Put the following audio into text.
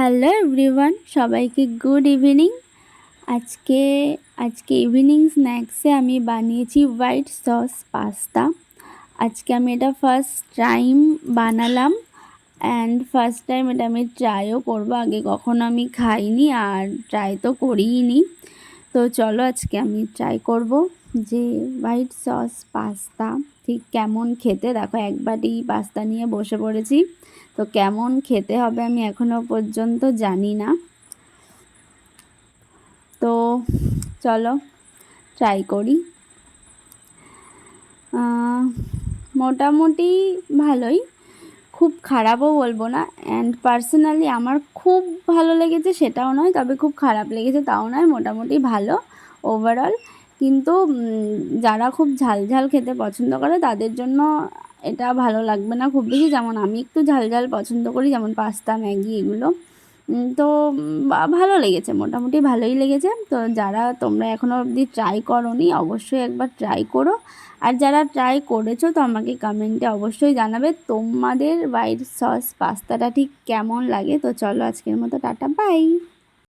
Hello everyone, সবাইকে good evening. আজকে আজকে ইভিনিং স্ন্যাক্সে আমি বানিয়েছি হোয়াইট সস পাস্তা। আজকে আমি এটা ফার্স্ট টাইম বানালাম অ্যান্ড ফার্স্ট টাইম এটা আমি ট্রাইও করব। আগে কখনো আমি খাইনি আর ট্রাই তো করিই নি তো চলো আজকে আমি ট্রাই করব। যে হোয়াইট সস পাস্তা, ঠিক কেমন খেতে? দেখো, এক বাটি পাস্তা নিয়ে বসে পড়েছি। তো কেমন খেতে হবে আমি এখনও পর্যন্ত জানি না। তো চলো ট্রাই করি। মোটামুটি ভালোই। খুব খারাপও বলব না। অ্যান্ড পার্সোনালি আমার খুব ভালো লেগেছে সেটাও নয়, তবে খুব খারাপ লেগেছে তাও নয়। মোটামুটি ভালো। ওভারঅল কিন্তু যারা খুব ঝাল ঝাল খেতে পছন্দ করে তাদের জন্য এটা ভালো লাগবে না খুব বেশি। যেমন আমি একটু ঝাল ঝাল পছন্দ করি, যেমন পাস্তা, ম্যাগি এগুলো। তো ভালো লেগেছে, মোটামুটি ভালোই লেগেছে। তো যারা তোমরা এখনও অবধি ট্রাই করো নি অবশ্যই একবার ট্রাই করো। আর যারা ট্রাই করেছ তো আমাকে কমেন্টে অবশ্যই জানাবে তোমাদের হোয়াইট সস পাস্তাটা ঠিক কেমন লাগে। তো চলো আজকের মতো টাটা বাই